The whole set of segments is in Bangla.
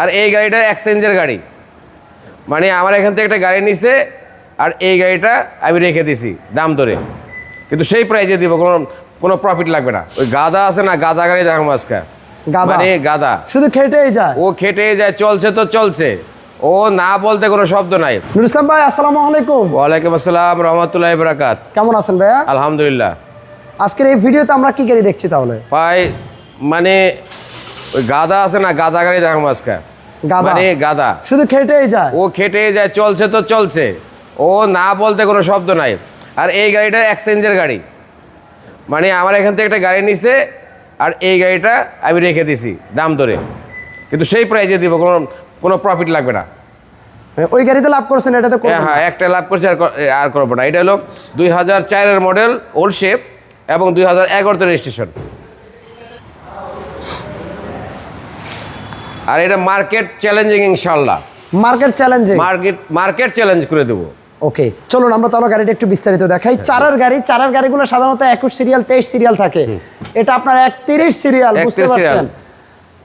আর এই গাড়িটা এক্সচেঞ্জের গাড়ি। মানে আমার এখান থেকে একটা গাড়ি নিছে আর এই গাড়িটা আমি রেখে দিছি দাম ধরে। কিন্তু সেই প্রাইজে দিব কোনো কোনো প্রফিট লাগবে না। ওই গাদা আছে না গাদা গাড়ি দেখাবো আজকে। গাদা? মানে গাদা শুধু খেটেই যায়? ও খেটে যায় চলছে তো চলছে। ও না বলতে কোনো শব্দ নাই। নুর ইসলাম ভাই আসসালামু আলাইকুম। ওয়ালাইকুম আসসালাম রহমতুল্লাহ বরাকাত। কেমন আছেন ভাইয়া? আলহামদুলিল্লাহ। আজকের এই ভিডিওতে আমরা কি গাড়ি দেখছি তাহলে? ভাই মানে ওই গাদা আছে না গাদা গাড়ি দেখাবো আজকে। গাদা? মানে গাদা। শুধু খেটেই যায়? ও খেটে যায় চলছে তো চলছে। ও না বলতে কোনো শব্দ নাই। আর এই গাড়িটা এক্সচেঞ্জের গাড়ি। মানে আমার এখান থেকে একটা গাড়ি নিছে আর এই গাড়িটা আমি রেখে দিছি দাম ধরে। কিন্তু সেই প্রাইজে দিব কোনো কোনো প্রফিট লাগবে না। ওই গাড়িতে লাভ করছেন এটাতে হ্যাঁ। হ্যাঁ একটা লাভ করছি আর আর করব না। এটা হলো দুই হাজার চারের মডেল ওল্ড শেপ এবং দুই হাজার এগারোতে রেজিস্ট্রেশন আর এটা মার্কেট চ্যালেঞ্জিং ইনশাল্লাহ market challenging market market challenge করে দেবো। ওকে চলুন আমরা তাহলে গাড়িটা একটু বিস্তারিত দেখাই। চারের গাড়ি চারার গাড়িগুলো সাধারণত একুশ সিরিয়াল তেইশ সিরিয়াল থাকে। এটা আপনার একত্রিশ সিরিয়াল বুঝতে পারছেন?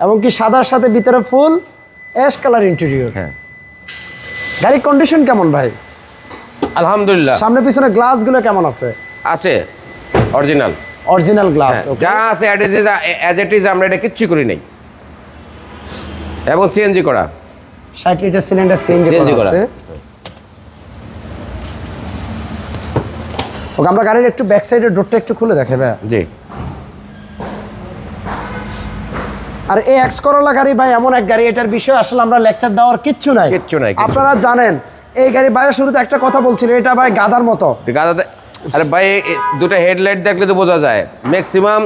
এবং কি সাদার সাথে ভিতরে ফুল অ্যাশ কালার ইন্টেরিয়র হ্যাঁ। গাড়ির কন্ডিশন কেমন ভাই? আলহামদুলিল্লাহ। সামনে পিছনে গ্লাসগুলো কেমন আছে? আছে। অরিজিনাল অরিজিনাল গ্লাস যা আছে অ্যাজ ইট ইজ আমরা এটা কিচ্ছু করি নাই। এবং সিএনজি করা। ষাট লিটার সিলিন্ডার সিএনজি করা। আছে। ওকে আমরা গাড়ির একটু ব্যাক সাইডের ডোরটা একটু খুলে দেখে ভাই জি। আর এই এক্স করোলা গাড়ি ভাই এমন এক গাড়ি এটার বিষয়ে আসলে আমরা লেকচার দেওয়ার কিচ্ছু নাই। কিচ্ছু নাই, আপনারা জানেন এই গাড়ি বাইরের শুরুতে একটা কথা বলছিলেন এটা ভাই গাদার মতো। গাদাতে আরে ভাই দুটো হেডলাইট দেখলে তো বোঝা যায়। ম্যাক্সিমাম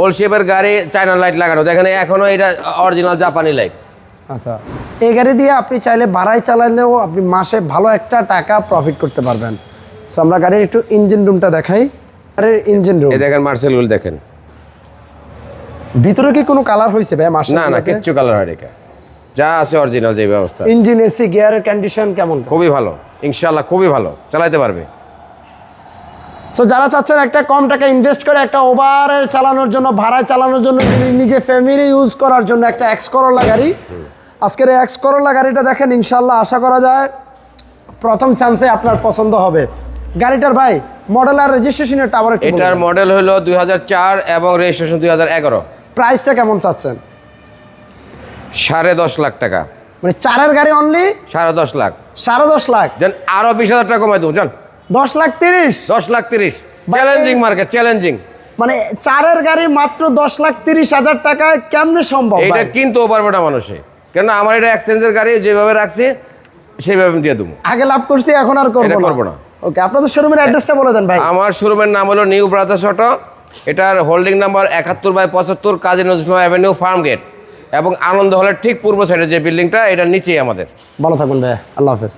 ওল্ড শেপের গাড়ি চায়না লাইট লাগানো। এখানে এখনও এটা অরিজিনাল জাপানি লাইট আচ্ছা এই গাড়ি দিয়ে আপনি চাইলে ভাড়ায় চালালেও আপনি মাসে ভালো একটা টাকা প্রফিট করতে পারবেন। সো আমরা গাড়ির একটু ইঞ্জিন রুমটা দেখাই। গাড়ির ইঞ্জিন রুম দেখেন মার্সেলগুলো দেখেন। ভিতরে কি কোনো কালার হয়েছে ভাই মাসে না না কিচ্ছু কালার হয় রেখে যা আছে অরিজিনাল যে ব্যবস্থা। ইঞ্জিন এসি গিয়ারের কন্ডিশন কেমন? খুবই ভালো। ইনশাল্লাহ খুবই ভালো। চালাতে পারবে। সো যারা চাচ্ছেন একটা কম টাকা ইনভেস্ট করে একটা ওভারের চালানোর জন্য ভাড়ায় চালানোর জন্য নিজে ফ্যামিলি ইউজ করার জন্য একটা এক্স করোলা গাড়ি আজকের এই এক্স করোলা গাড়িটা দেখেন ইনশাল্লাহ আশা করা যায় প্রথম চান্সে আপনার পছন্দ হবে। গাড়িটার ভাই মডেল আর রেজিস্ট্রেশনের টাওয়ার এটার মডেল হলো দু হাজার চার এবং রেজিস্ট্রেশন দু হাজার এগারো। প্রাইসটা কেমন চাচ্ছেন? সাড়ে দশ লাখ টাকা। মানে চারের গাড়ি অনলি সাড়ে দশ লাখ। সাড়ে দশ লাখ? যেন আরও বিশ হাজার টাকা কমাই দেবো জান। দশ লাখ তিরিশ? দশ লাখ তিরিশ। চ্যালেঞ্জিং মার্কেট চ্যালেঞ্জিং মানে চারের গাড়ি মাত্র দশ লাখ তিরিশ হাজার টাকায় কেমনে সম্ভব এটা? কিনতেও পারবে না মানুষে। কেন আমার এটা এক্সচেঞ্জের গাড়ি যেভাবে রাখছি সেইভাবে দিয়ে দেবো। আগে লাভ করছি এখন আর করব করব না। ওকে আপনাদের শোরুমের অ্যাড্রেসটা বলে দেন ভাই। আমার শোরুমের নাম হলো নিউ ব্রাদার অটো এটার হোল্ডিং নাম্বার একাত্তর বাই পঁচাত্তর Kazi Nazrul avenue farm gate এবং আনন্দ হলের ঠিক পূর্ব সাইডে যে বিল্ডিংটা এটার নিচেই আমাদের। ভালো থাকুন ভাই আল্লাহ হাফেজ।